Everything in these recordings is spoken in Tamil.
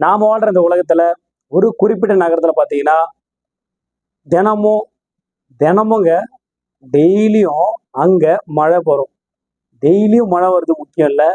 நாம் வாழ்ற இந்த உலகத்துல ஒரு குறிப்பிட்ட நகரத்துல பாத்தீங்கன்னா தினமும் தினமுங்க டெய்லியும் அங்க மழை வரும் டெய்லியும் மழை வருது முக்கியம் இல்லை.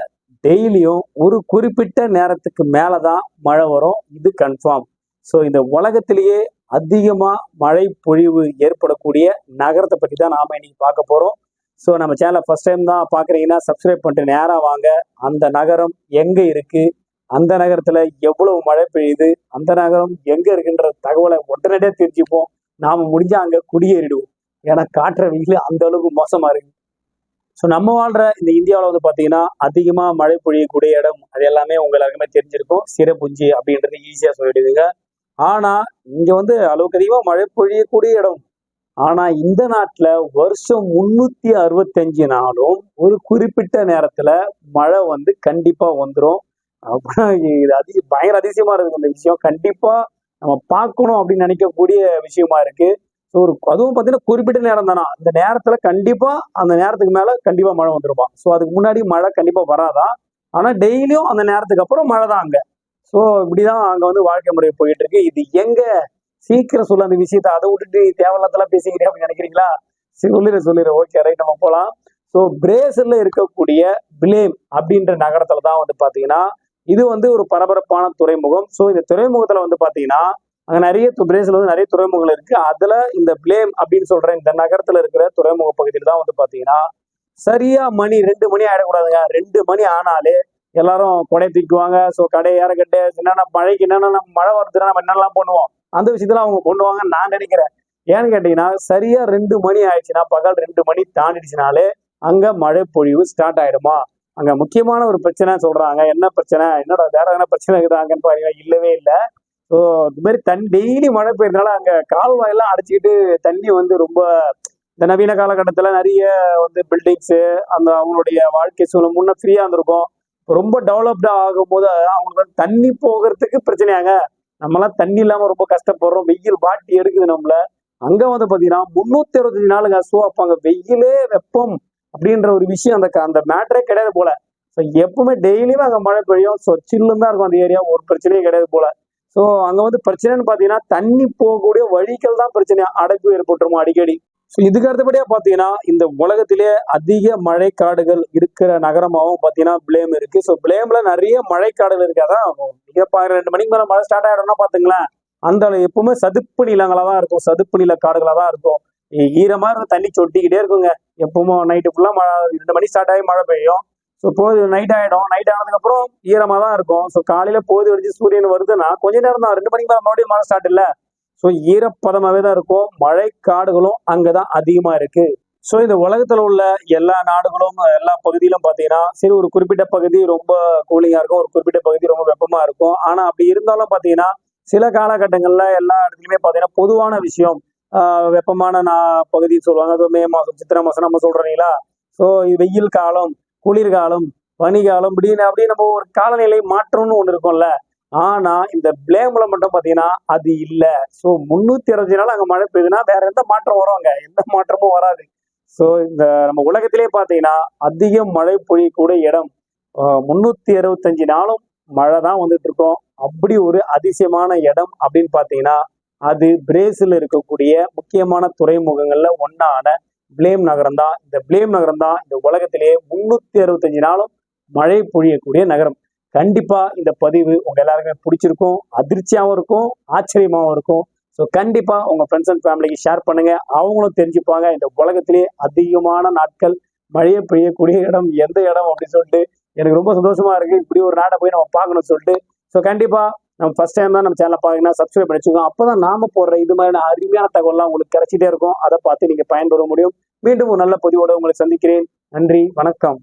டெய்லியும் ஒரு குறிப்பிட்ட நேரத்துக்கு மேலதான் மழை வரும். இது கன்ஃபார்ம் ஸோ இந்த உலகத்திலேயே அதிகமாக மழை பொழிவு ஏற்படக்கூடிய நகரத்தை பற்றி தான் நாம் இன்னைக்கு பார்க்க போகிறோம் ஸோ நம்ம சேனலை ஃபஸ்ட் டைம் தான் பார்க்குறீங்கன்னா சப்ஸ்கிரைப் பண்ணிட்டு நேராக வாங்க. அந்த நகரம் எங்கே இருக்குது அந்த நகரத்துல எவ்வளவு மழை பெய்யுது அந்த நகரம் எங்க இருக்குன்ற தகவலை உடனடியாக தெரிஞ்சுப்போம். நாம முடிஞ்சா அங்க குடியேறிடுவோம். ஏன்னா காற்ற வெயில் அந்த அளவுக்கு மோசமா இருக்கு. ஸோ நம்ம வாழ்ற இந்த இந்தியாவில் வந்து பார்த்தீங்கன்னா அதிகமாக மழை பொழியக்கூடிய இடம் அது எல்லாமே உங்க எல்லாருக்குமே தெரிஞ்சிருக்கும். சிறப்புஞ்சி அப்படின்றது ஈஸியாக சொல்லிடுவீங்க ஆனால் இங்கே வந்து அளவுக்கு அதிகமாக மழை பொழியக்கூடிய இடம். ஆனால் இந்த நாட்டில் வருஷம் முந்நூற்றி அறுபத்தஞ்சு நாளும் ஒரு குறிப்பிட்ட நேரத்தில் மழை வந்து கண்டிப்பாக வந்துடும் இது அதி பயங்கர அதிசயமா இருக்கு இந்த விஷயம். கண்டிப்பாக நம்ம பார்க்கணும் அப்படின்னு நினைக்கக்கூடிய விஷயமா இருக்கு. ஸோ ஒரு அதுவும் பார்த்தீங்கன்னா குறிப்பிட்ட நேரம் தானா. அந்த நேரத்தில் கண்டிப்பாக அந்த நேரத்துக்கு மேலே கண்டிப்பாக மழை வந்துருப்பான் ஸோ அதுக்கு முன்னாடி மழை கண்டிப்பாக வராதான் ஆனால் டெய்லியும் அந்த நேரத்துக்கு அப்புறம் மழை தான் அங்கே. ஸோ இப்படிதான் அங்கே வந்து வாழ்க்கை முறை போயிட்டு இருக்கு இது எங்க? சீக்கிரம் சொல்ல அந்த விஷயத்த அதை விட்டுட்டு தேவையில்லாதெல்லாம் பேசிக்கிறேன் அப்படின்னு நினைக்கிறீங்களா? சொல்லிடுறேன் சொல்லிடுறேன் ஓகே ரைட் நம்ம போகலாம் ஸோ பிரேசில் இருக்கக்கூடிய பிளேம் அப்படின்ற நகரத்துல தான் வந்து பாத்தீங்கன்னா இது வந்து ஒரு பரபரப்பான துறைமுகம். ஸோ இந்த துறைமுகத்துல வந்து பாத்தீங்கன்னா அங்க நிறைய து- பிரேசில் வந்து நிறைய துறைமுகங்கள் இருக்கு. அதுல இந்த பிளேம் அப்படின்னு சொல்ற இந்த நகரத்துல இருக்கிற துறைமுக பகுதியில் தான் வந்து பாத்தீங்கன்னா சரியா மணி ரெண்டு மணி ஆயிடக்கூடாதுங்க. ரெண்டு மணி ஆனாலே எல்லாரும் கொடை தூக்குவாங்க ஸோ கடை ஏறக்கட்டு என்னென்ன மழைக்கு என்னென்ன மழை வருதுன்னா நம்ம என்னெல்லாம் பண்ணுவோம்? அந்த விஷயத்துல அவங்க பண்ணுவாங்கன்னு நான் நினைக்கிறேன். ஏன்னு கேட்டீங்கன்னா சரியா ரெண்டு மணி ஆயிடுச்சுன்னா பகல் ரெண்டு மணி தாண்டிடுச்சுனாலே அங்க மழை பொழிவு ஸ்டார்ட் ஆயிடுமா? அங்க முக்கியமான ஒரு பிரச்சனை சொல்றாங்க. என்ன பிரச்சனை? என்னோட வேற என்ன பிரச்சனை இருக்குதாங்கன்னு பாருங்க. இல்லவே இல்லை. ஸோ இது மாதிரி தண்ணி டெய்லி மழை பெய்யறதுனால அங்க கால்வாயெல்லாம் அடைச்சிக்கிட்டு தண்ணி வந்து ரொம்ப இந்த நவீன காலகட்டத்துல நிறைய வந்து பில்டிங்ஸு அந்த அவங்களுடைய வாழ்க்கை சூழல் முன்ன ஃப்ரீயா இருந்திருக்கும். ரொம்ப டெவலப்டா ஆகும்போது அவங்களுக்கு வந்து தண்ணி போகிறதுக்கு பிரச்சனையாங்க. நம்மளாம் தண்ணி இல்லாம ரொம்ப கஷ்டப்படுறோம். வெயில் பாட்டி எடுக்குது நம்மள. அங்க வந்து பாத்தீங்கன்னா முன்னூத்தி அறுபத்தஞ்சு நாளுங்க ஸோ அப்ப அங்க. வெயிலே வெப்பம். அப்படின்ற ஒரு விஷயம் அந்த அந்த மேட்டரே கிடையாது போல. ஸோ எப்பவுமே டெய்லியுமே அங்கே மழை பெய்யும். ஸோ சில்லுன்னு தான் இருக்கும் அந்த ஏரியா ஒரு பிரச்சனையும் கிடையாது போல. ஸோ அங்கே வந்து பிரச்சனைன்னு பார்த்தீங்கன்னா தண்ணி போகக்கூடிய வழிகள் தான் பிரச்சனை. அடைப்பு ஏற்பட்டுருமா அடிக்கடி. ஸோ இதுக்கு அடுத்தபடியாக பார்த்தீங்கன்னா இந்த உலகத்திலே அதிக மழைக்காடுகள் இருக்கிற நகரமாகவும் பார்த்தீங்கன்னா பிளேம் இருக்கு. ஸோ பிளேம்ல நிறைய மழைக்காடுகள் இருக்கு. அதான் மிக ரெண்டு மணிக்கு மேலே மழை ஸ்டார்ட் ஆகிடும்னா பார்த்துங்களேன். அந்த அளவு எப்பவுமே சதுப்பு நிலங்களாக தான் இருக்கும். சதுப்பு நில காடுகளாக தான் இருக்கும். ஈரமா இருந்த தண்ணி சொட்டிக்கிட்டே இருக்குங்க. எப்பவுமே நைட்டு ஃபுல்லா மழை ரெண்டு மணி ஸ்டார்ட் ஆகி மழை பெய்யும். ஸோ போது நைட் ஆகிடும் நைட் ஆனதுக்கு அப்புறம் ஈரமா தான் இருக்கும். ஸோ காலையில போது வெடிச்சு சூரியன் வருதுன்னா கொஞ்ச நேரம் தான். ரெண்டு மணிக்கு மேலே மறுபடியும் மழை ஸ்டார்ட் இல்லை. ஸோ ஈரப்பதமாவே தான் இருக்கும். மழை காடுகளும் அங்கதான் அதிகமா இருக்கு. ஸோ இந்த உலகத்துல உள்ள எல்லா நாடுகளும் எல்லா பகுதியிலும் பாத்தீங்கன்னா சரி ஒரு குறிப்பிட்ட பகுதி ரொம்ப கூலிங்கா இருக்கும். ஒரு குறிப்பிட்ட பகுதி ரொம்ப வெப்பமா இருக்கும். ஆனா அப்படி இருந்தாலும் பாத்தீங்கன்னா சில காலகட்டங்கள்ல எல்லா இடத்துலயுமே பாத்தீங்கன்னா பொதுவான விஷயம் வெப்பமான நா பகுதின்னு சொல்லுவாங்க. அது மே மாதம் சித்திரை மாதம் நம்ம சொல்கிறீங்களா ஸோ வெயில் காலம் குளிர்காலம் பனிகாலம் இப்படின்னு அப்படியே நம்ம ஒரு காலநிலை மாற்றம்னு ஒன்று இருக்கும்ல. ஆனால் இந்த பிளேம்ல மட்டும் பார்த்தீங்கன்னா அது இல்லை. ஸோ முந்நூற்றி அறுபது நாள் அங்கே மழை பெய்யுதுன்னா வேற எந்த மாற்றம் வரும் அங்கே? எந்த மாற்றமும் வராது. ஸோ இந்த நம்ம உலகத்திலே பார்த்தீங்கன்னா அதிக மழை பொழியக்கூடிய இடம் முந்நூற்றி அறுபத்தஞ்சு நாளும் மழை தான் வந்துட்டு இருக்கோம். அப்படி ஒரு அதிசயமான இடம் அப்படின்னு பார்த்தீங்கன்னா அது பிரேசில் இருக்கக்கூடிய முக்கியமான துறைமுகங்கள்ல ஒன்னான பிளேம் நகரம் தான். இந்த பிளேம் நகரம் தான் இந்த உலகத்திலேயே முன்னூத்தி அறுபத்தஞ்சு நாளும் மழை பொழியக்கூடிய நகரம். கண்டிப்பா இந்த பதிவு உங்க எல்லாருக்குமே பிடிச்சிருக்கும் அதிர்ச்சியாகவும் இருக்கும் ஆச்சரியமாகவும் இருக்கும். ஸோ கண்டிப்பா உங்க ஃப்ரெண்ட்ஸ் அண்ட் ஃபேமிலிக்கு ஷேர் பண்ணுங்க. அவங்களும் தெரிஞ்சுப்பாங்க இந்த உலகத்திலேயே அதிகமான நாட்கள் மழையை பெய்யக்கூடிய இடம் எந்த இடம் அப்படின்னு சொல்லிட்டு எனக்கு ரொம்ப சந்தோஷமா இருக்கு. இப்படி ஒரு நாடை போய் நம்ம பார்க்கணும்னு சொல்லிட்டு. ஸோ கண்டிப்பா நம்ம ஃபர்ஸ்ட் டைம் தான் நம்ம சேனலை பாத்தீங்கன்னா சப்ஸ்கிரைப் பண்ணி வச்சுக்கோங்க அப்பதான் நாம போடுற இது மாதிரியான அருமையான தகவல்லாம் உங்களுக்கு கிடைச்சிட்டே இருக்கும். அதை பார்த்து நீங்க பயன்பெற முடியும். மீண்டும் ஒரு நல்ல பதிவோட உங்களை சந்திக்கிறேன். நன்றி வணக்கம்.